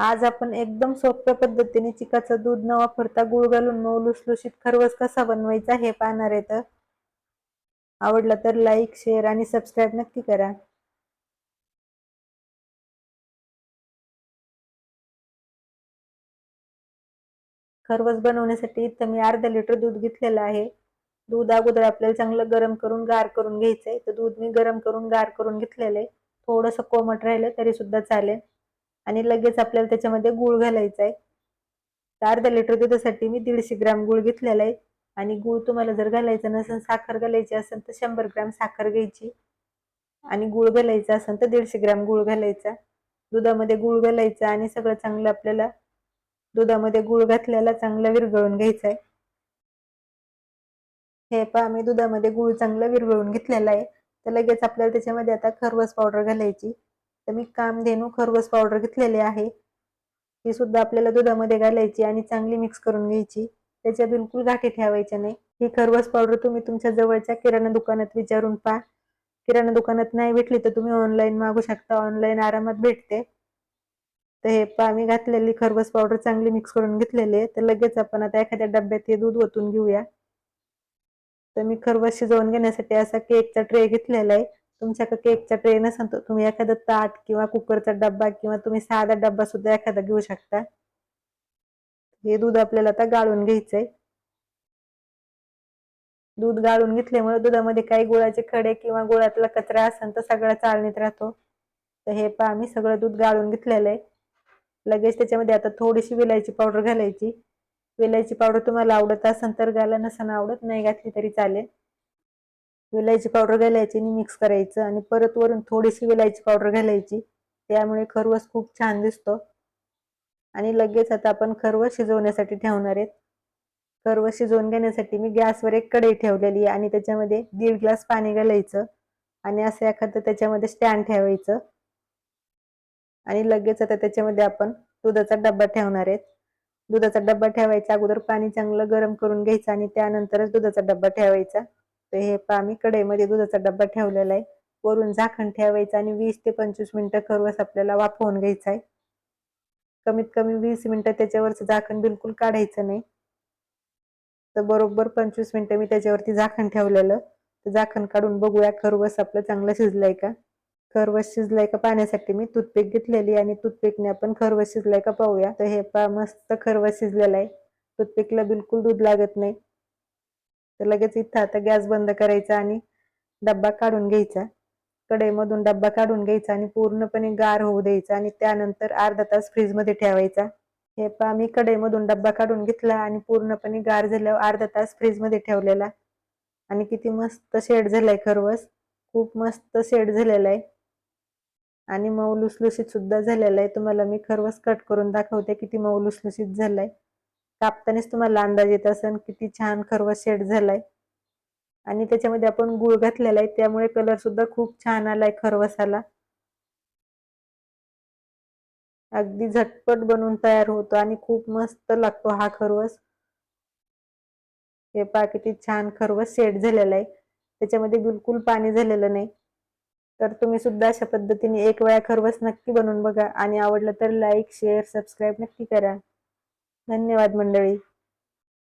आज आपण एकदम सोप्या पद्धतीने चिकाचं दूध न वापरता गुळ घालून मऊ लुसलुशीत खरवस कसा बनवायचा हे पाहणार आहे तर. आवडला तर लाईक शेअर आणि सबस्क्राईब नक्की करा. खरवस बनवण्यासाठी इथं मी अर्धा लिटर दूध घेतलेलं आहे. दूध अगोदर आपल्याला चांगलं गरम करून गार करून घ्यायचंय. तर दूध मी गरम करून गार करून घेतलेलं आहे. थोडंसं कोमट राहिलं तरी सुद्धा चालेल. आणि लगेच आपल्याला त्याच्यामध्ये गूळ घालायचा आहे. तर अर्धा लिटर दुधासाठी मी दीडशे ग्राम गूळ घेतलेला आहे. आणि गूळ तुम्हाला जर घालायचा नसेल साखर घालायची असेल तर शंभर ग्राम साखर घ्यायची. आणि गूळ घालायचा असेल तर दीडशे ग्राम गूळ घालायचा. दुधामध्ये गूळ घालायचा आणि सगळं चांगलं आपल्याला दुधामध्ये गूळ घातल्याला चांगलं विरघळून घ्यायचा आहे. हे पहा मी दुधामध्ये गूळ चांगलं विरघळून घेतलेला आहे. तर लगेच आपल्याला त्याच्यामध्ये आता खरवस पावडर घालायची. तर मी कामधेनू खरवस पावडर घेतलेली आहे. ही सुद्धा आपल्याला दुधामध्ये घालायची आणि चांगली मिक्स करून घ्यायची. त्याच्या बिलकुल गाठी ठेवायच्या नाही. ही खरवस पावडर तुम्ही तुमच्या जवळच्या किराणा दुकानात विचारून पहा. किराणा दुकानात नाही भेटली तर तुम्ही ऑनलाईन मागू शकता. ऑनलाईन आरामात भेटते. तर हे पहा मी घातलेली खरवस पावडर चांगली मिक्स करून घेतलेली आहे. तर लगेच आपण आता एखाद्या डब्यात हे दूध ओतून घेऊया. तर मी खरवस शिजवून घेण्यासाठी असा केकचा ट्रे घेतलेला आहे. तुमच्याकडे केकचा ट्रे नसेल तर तुम्ही एखादा ताट किंवा कुकरचा डब्बा किंवा तुम्ही साधा डब्बा सुद्धा एखादा घेऊ शकता. हे दूध आपल्याला आता गाळून घ्यायचंय. दूध गाळून घेतल्यामुळे दुधामध्ये काही गुळाचे खडे किंवा गुळातला कचरा असेल तर सगळा चालणीत राहतो. तर हे पहा मी सगळं दूध गाळून घेतलेलं आहे. लगेच त्याच्यामध्ये आता थोडीशी विलायची पावडर घालायची. विलायची पावडर तुम्हाला आवडत असेल तर घाला नसताना आवडत नाही घातली तरी चालेल. विलायची पावडर घालायची आणि मिक्स करायचं आणि परत वरून थोडीशी विलायची पावडर घालायची. त्यामुळे खरवस खूप छान दिसतो. आणि लगेच आता आपण खरवस शिजवण्यासाठी ठेवणार आहेत. खरवस शिजवून घेण्यासाठी मी गॅसवर एक कढई ठेवलेली आहे आणि त्याच्यामध्ये दीड ग्लास पाणी घालायचं आणि असं एखादं त्याच्यामध्ये स्टँड ठेवायचं. आणि लगेच आता त्याच्यामध्ये आपण दुधाचा डब्बा ठेवणार आहेत. दुधाचा डब्बा ठेवायचा अगोदर पाणी चांगलं गरम करून घ्यायचं आणि त्यानंतरच दुधाचा डब्बा ठेवायचा. तर हे पहा मी कढईमध्ये दुधाचा डब्बा ठेवलेला आहे. वरून झाकण ठेवायचं आणि वीस ते पंचवीस मिनटं खरवस आपल्याला वाफवून घ्यायचं आहे. कमीत कमी वीस मिनटं त्याच्यावरचं झाकण बिलकुल काढायचं नाही. तर बरोबर पंचवीस मिनटं मी त्याच्यावरती झाकण ठेवलेलं. तर झाकण काढून बघूया खरवस आपलं चांगलं शिजलंय का? खरवस शिजलाय का पाण्यासाठी? मी तुथपेक घेतलेली आणि टूथपिकने आपण खरवस शिजलाय का पाहूया. तर हे पा मस्त खरवस शिजलेला आहे. टूथपिकला बिलकुल दूध लागत नाही. तर लगेच इथं आता गॅस बंद करायचा आणि डब्बा काढून घ्यायचा. कढईमधून डब्बा काढून घ्यायचा आणि पूर्णपणे गार होऊ द्यायचा आणि त्यानंतर अर्धा तास फ्रीजमध्ये ठेवायचा. हे पहा मी कढईमधून डब्बा काढून घेतला आणि पूर्णपणे गार झाल्यावर अर्धा तास फ्रीजमध्ये ठेवलेला. आणि किती मस्त शेड झालाय खरवस. खूप मस्त शेड झालेला आहे. आणि मऊ लुसलुसीत सुद्धा झालेला आहे. तुम्हाला मी खरवस कट करून दाखवते किती मऊ लुसलुसीत झालाय. कापतानाच तुम्हाला अंदाज येत असेल किती छान खरवा शेड झालाय. आणि त्याच्यामध्ये आपण गुळ घातलेला आहे त्यामुळे कलर सुद्धा खूप छान आलाय खरवसाला. अगदी झटपट बनवून तयार होतो आणि खूप मस्त लागतो हा खरवस. हे पहा किती छान खरवस सेट झालेला आहे. त्याच्यामध्ये बिलकुल पाणी झालेलं नाही. तर तुम्ही सुद्धा अशा पद्धतीने एक वेळा खरवस नक्की बनवून बघा. आणि आवडलं तर लाईक शेअर सबस्क्राईब नक्की करा. धन्यवाद मंडळी